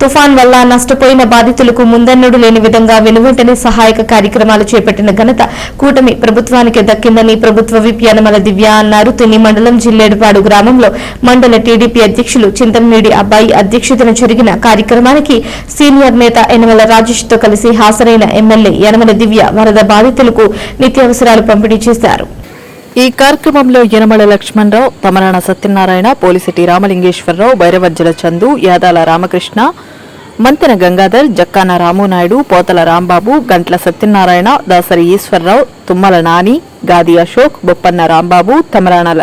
తుఫాన్ వల్ల నష్టపోయిన బాధితులకు ముందన్నడు లేని విధంగా వెనువెంటనే సహాయక కార్యక్రమాలు చేపట్టిన ఘనత కూటమి ప్రభుత్వానికి దక్కిందని ప్రభుత్వ విప్ యనమల దివ్య అన్నారు. తుని మండలం జిల్లేడుపాడు గ్రామంలో మండల టీడీపీ అధ్యక్షులు చింతమనేడి అబ్బాయి అధ్యక్షతన జరిగిన కార్యక్రమానికి సీనియర్ నేత యనమల రాజేష్తో కలిసి హాజరైన ఎమ్మెల్యే యనమల దివ్య వరద బాధితులకు నిత్యావసరాలు పంపిణీ చేశారు. ఈ కార్యక్రమంలో యనమల లక్ష్మణరావు తమరాణ సత్యనారాయణ పోలిసిటి రామలింగేశ్వరరావు భైరవజ్జల చందు యాదాల రామకృష్ణ మంతెన గంగాధర్ జక్కాన రామునాయుడు పోతల రాంబాబు గంట్ల సత్యనారాయణ దాసరి ఈశ్వరరావు తుమ్మల నాని గాది అశోక్ బొప్పన్న రాంబాబు తమరాణల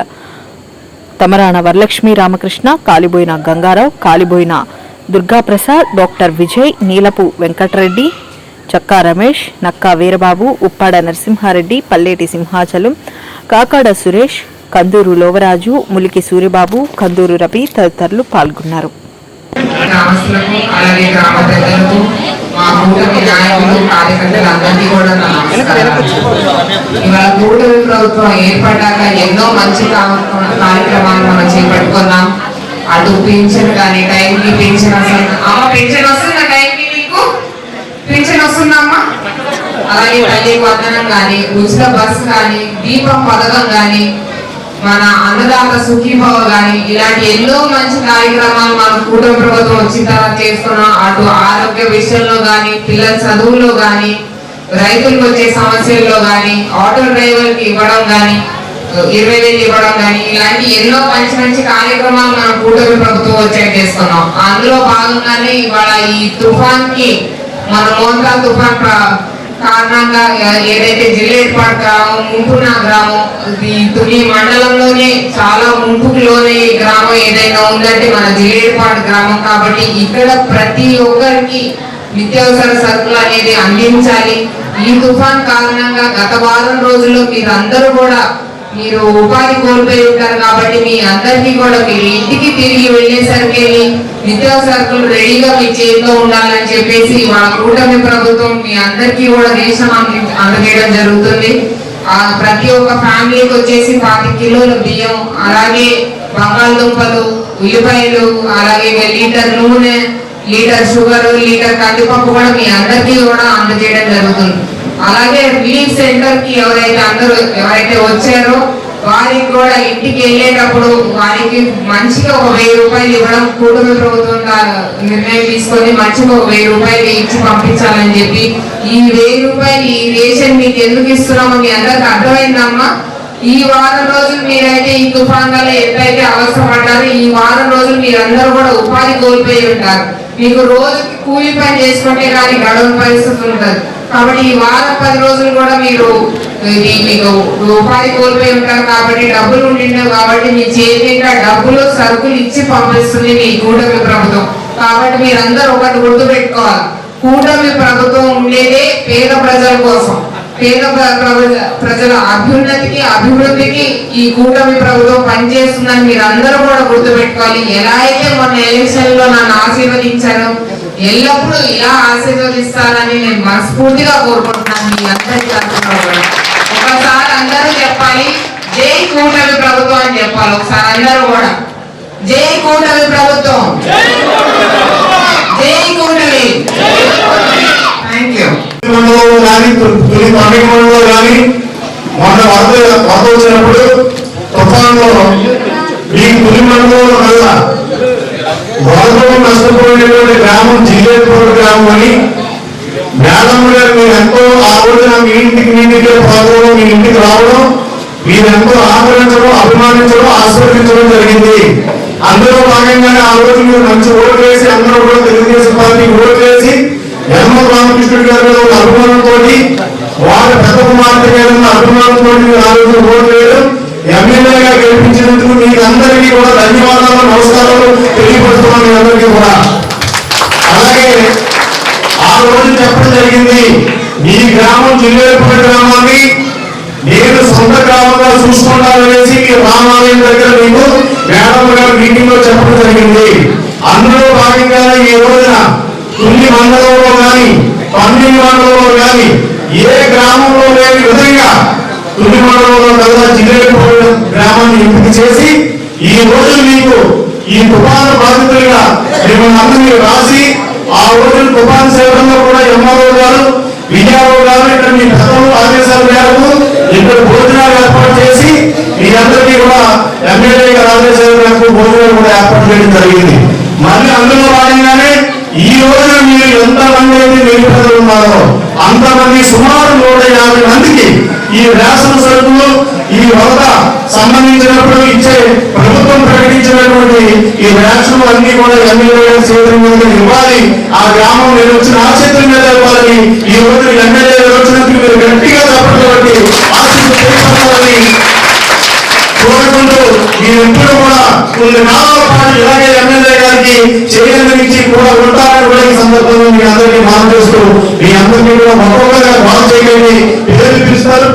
తమరాణ వరలక్ష్మి రామకృష్ణ కాలిబోయిన గంగారావు కాలిబోయిన దుర్గాప్రసాద్ డాక్టర్ విజయ్ నీలపు వెంకటరెడ్డి చక్కా రమేష్ నక్కా వీరబాబు ఉప్పాడ నరసింహారెడ్డి పల్లేటి సింహాచలం కాకాడ సురేష్ కందూరు లోవరాజు ములికి సూరిబాబు కందూరు రవి తదితరులు పాల్గొన్నారు. ఎన్నో మంచి కార్యక్రమాలు మనం చేపట్టుకున్నాం. అటు పెన్షన్ కానీ టైంకి పెన్షన్ అసలు అమ్మ పెన్షన్ వస్తుందా టైంకి మీకు పింఛన్ వస్తుందమ్మా అలాగే తల్లి వందనం కానీ ఉచిత బస్సు కానీ దీపం పథకం కానీ మన అన్నదాత సుఖీభావ కానీ ఇలాంటి ఎన్నో మంచి కార్యక్రమాలు మన కూటమి ప్రభుత్వం వచ్చిన తర్వాత చేస్తున్నాం. అటు ఆరోగ్య విషయంలో కానీ పిల్లల చదువులో కానీ రైతులకు వచ్చే సమస్యల్లో కానీ ఆటో డ్రైవర్కి ఇవ్వడం కానీ ఇరవై వేలు ఇవ్వడం కానీ ఇలాంటి ఎన్నో మంచి మంచి కార్యక్రమాలు మన కూటమి ప్రభుత్వం వచ్చాక చేస్తున్నాం. అందులో భాగంగానే ఇవాళ ఈ తుఫాన్కి మన మోంతా తుఫాన్ కారణంగా ఏదైతే జిల్లేపాడు గ్రామం ముంపున గ్రామం ఈ తుని మండలంలోనే చాలా ముంపుకులోనే ఈ గ్రామం ఏదైనా ఉందంటే మన జిల్లేపాడు గ్రామం కాబట్టి ఇక్కడ ప్రతి ఒక్కరికి నిత్యావసర సరుకులు అనేది అందించాలి. ఈ తుఫాన్ కారణంగా గత వారం రోజుల్లో మీరు అందరూ కూడా మీరు ఉపాధి కోల్పోయి ఉంటారు కాబట్టి మీ అందరికీ కూడా మీరు ఇంటికి తిరిగి వెళ్ళేసరికి నిత్యావసరకులు రెడీగా మీ చేతిలో ఉండాలని చెప్పేసి వాళ్ళ కూటమి ప్రభుత్వం మీ అందరికీ కూడా రేషన్ అందజేయడం జరుగుతుంది. ఆ ప్రతి ఒక్క ఫ్యామిలీకి వచ్చేసి పాతి కిలోల బియ్యం అలాగే బంగాళదుంపలు ఉల్లిపాయలు అలాగే లీటర్ నూనె లీటర్ షుగర్ లీటర్ కందిపప్పు కూడా మీ అందరికీ కూడా అందజేయడం జరుగుతుంది. అలాగే రిలీఫ్ సెంటర్కి ఎవరైతే అందరూ ఎవరైతే వచ్చారో వారికి కూడా ఇంటికి వెళ్ళేటప్పుడు వారికి మంచిగా ఒక వెయ్యి రూపాయలు ఇవ్వడం కూటమి ప్రభుత్వం నిర్ణయం తీసుకొని మంచిగా ఒక వెయ్యి రూపాయలు ఇచ్చి పంపించాలని చెప్పి ఈ వెయ్యి రూపాయలు ఈ రేషన్ మీకు ఎందుకు ఇస్తున్నామో మీ అందరికి అర్థమైందమ్మా. ఈ వారం రోజులు మీరైతే ఈ తుఫాన్ ఎంతైతే అవసరపడ్డారో ఈ వారం రోజులు మీరందరూ కూడా ఉపాధి కోల్పోయి ఉంటారు. మీకు రోజుకి కూలి పని చేసుకుంటే కానీ గడవ పరిస్థితి ఉంటుంది కాబట్టి ఈ వారం పది రోజులు కూడా మీరు మీకు ఉపాధి కోల్పోయి ఉంటారు కాబట్టి డబ్బులు ఉండిండవు కాబట్టి మీ చేతిగా డబ్బులు సరుకులు ఇచ్చి పంపిస్తుంది మీ కూటమి ప్రభుత్వం. కాబట్టి మీరందరూ ఒకటి గుర్తు పెట్టుకోవాలి కూటమి ప్రభుత్వం ఉండేదే పేద ప్రజల కోసం. పేద ప్రజల అభ్యున్నతికి అభివృద్ధికి ఈ కూటమి ప్రభుత్వం పనిచేస్తుందని మీరు అందరూ కూడా గుర్తుపెట్టుకోవాలి. ఎలా అయితే మొన్న ఎలక్షన్లో నన్ను ఆశీర్వదించారో ఎల్లప్పుడూ ఇలా ఆశీర్వదిస్తారని నేను మనస్ఫూర్తిగా కోరుకుంటున్నాను మీ అందరి ఒకసారి అందరూ చెప్పాలి జై కూటమి ప్రభుత్వం అని చెప్పాలి. ఒకసారి అందరూ కూడా. జై కూటమి ప్రభుత్వం. జై కూటమి. థ్యాంక్ యూ తొలి పండుగ మండలంలో కానీ మొన్న వరద వరద వచ్చినప్పుడు తుఫాన్లో ఈ తొలి మండలంలో కల్లా వరదలో నష్టపోయినటువంటి గ్రామం జిల్లేపూర్ గ్రామం అని మేడం గారు మీరు ఎంతో ఆ రోజున మీ ఇంటికి మీ ఇంటికి పాల్గొనడం మీ ఇంటికి రావడం మీరందరూ ఆదరించడం అభిమానించడం ఆశీర్వదించడం జరిగింది. అందులో భాగంగానే ఆ రోజు మీరు మంచి ఓటు వేసి అందరూ కూడా తెలుగుదేశం పార్టీ ఓటు వేసి యనమల రామకృష్ణుడి గారి మీద ఒక అభిమానంతో వారి పెద్ద కుమార్తె మీద ఉన్న అభిమానంతో మీరు ఆ రోజు ఓటు వేయడం ఎమ్మెల్యేగా గెలిపించినందుకు మీకు అందరికీ కూడా ధన్యవాదాలు నమస్కారాలు తెలియపరుస్తున్నాను మీ అందరికీ కూడా అలాగే ఆ రోజు చెప్పడం జరిగింది ఈ గ్రామం గ్రామాన్ని నేను సొంత గ్రామంగా చూసుకుంటాననేసి మీ రామాలయం దగ్గర మీకు మేడం గారు మీటింగ్లో చెప్పడం జరిగింది. అందులో భాగంగానే ఈ రోజున తుల్లి మండలంలో కానీ పండి మండలంలో కానీ ఏ గ్రామంలో లేని విధంగా తుల్లి మండలంలో కదా జిల్లేపల్లి గ్రామాన్ని ఎంపిక చేసి ఈ రోజు మీకు ఈ తుఫాను బాధితులుగా మిమ్మల్ని అందరినీ రాసి ఆ రోజు తుఫాను సేవల్లో కూడా ఎంఆర్ఓ గారు విజయరావు గారు ఇక్కడ మీ పెద్దలు ఆదేశాల మేరకు ఇక్కడ భోజనాలు ఏర్పాటు చేసి మీ అందరికీ కూడా ఎమ్మెల్యే గారి ఆదేశాల మేరకు భోజనాలు కూడా ఏర్పాటు చేయడం జరిగింది. మళ్ళీ అందులో భాగంగానే ఈ రోజున మీరు ఎంతమంది అయితే నిరుపేదలు ఉన్నారో అంతమంది సుమారు నూట యాభై మందికి ఈ రేషన్ సరుకులు ఈ వరద సంబంధించినప్పుడు ఇచ్చే ప్రభుత్వం ప్రకటించినటువంటి ఈ రేషన్ అన్ని కూడా ఎమ్మెల్యే చేతుల మీద ఇవ్వాలి. ఆ గ్రామం నేను వచ్చిన ఆ చేతుల మీద ఇవ్వాలని ఈ రోజు ఎమ్మెల్యే గారు వచ్చినందుకు మీరు గట్టిగా చెప్పండి ఆశిస్తున్నారని కోరుకుంటూ మీరు ఎప్పుడు కూడా కొన్ని నాలుగు పాటు ఇలాగే ఎమ్మెల్యే గారికి చేయడానికి కూడా ఉంటారని కూడా ఈ సందర్భంలో మీ అందరికీ మనం చేస్తూ మీ అందరినీ కూడా ఒక్కొక్కగా బాగు చేయగలిగి పేరు పిలుస్తారు